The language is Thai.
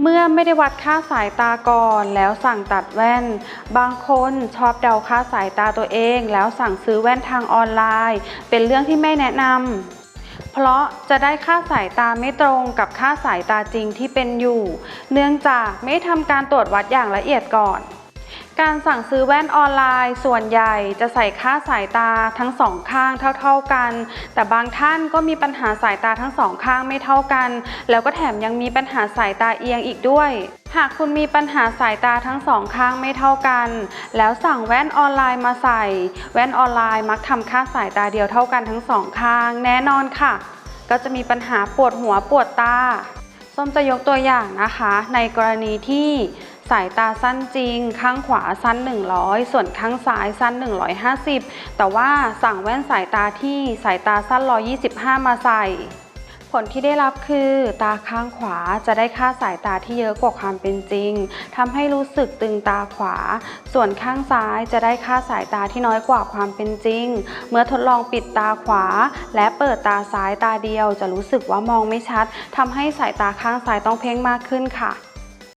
เมื่อไม่ได้วัดค่าสายตาก่อนแล้วสั่งตัดแว่น บางคนชอบเดาค่าสายตาตัวเอง แล้วสั่งซื้อแว่นทางออนไลน์ เป็นเรื่องที่ไม่แนะนำเพราะจะได้ค่าสายตาไม่ตรงกับค่าสายตาจริงที่เป็นอยู่ เนื่องจากไม่ทำการตรวจวัดอย่างละเอียดก่อน การสั่งซื้อแว่นออนไลน์ ส่วนใหญ่จะใส่ค่าสายตาทั้งสองข้างเท่า ๆกัน แต่บางท่านก็มีปัญหาสายตาทั้งสองข้างไม่เท่ากัน แล้วก็แถมยังมีปัญหาสายตาเอียงอีกด้วย หากคุณมีปัญหาสายตาทั้งสองข้างไม่เท่ากัน แล้วสั่งแว่นออนไลน์มาใส่ แว่นออนไลน์มักทำค่าสายตาเดียวเท่ากันทั้งสองข้าง แน่นอนค่ะ ก็จะมีปัญหาปวดหัวปวดตาส้มจะยกตัวอย่างนะคะ ในกรณีที่ สายตาสั้นจริง ข้างขวาสั้น 100 ส่วนข้างซ้ายสั้น 150 แต่ว่าสั่งแว่นสายตาที่สายตาสั้น 125 มาใส่ ผลที่ได้รับคือ ตาข้างขวาจะได้ค่าสายตาที่เยอะกว่าความเป็นจริงทำให้รู้สึกตึงตาขวา ส่วนข้างซ้ายจะได้ค่าสายตาที่น้อยกว่าความเป็นจริง เมื่อทดลองปิดตาขวา และเปิดตาซ้ายตาเดียว จะรู้สึกว่ามองไม่ชัดทำให้สายตาข้างซ้ายต้องเพ่งมากขึ้นค่ะ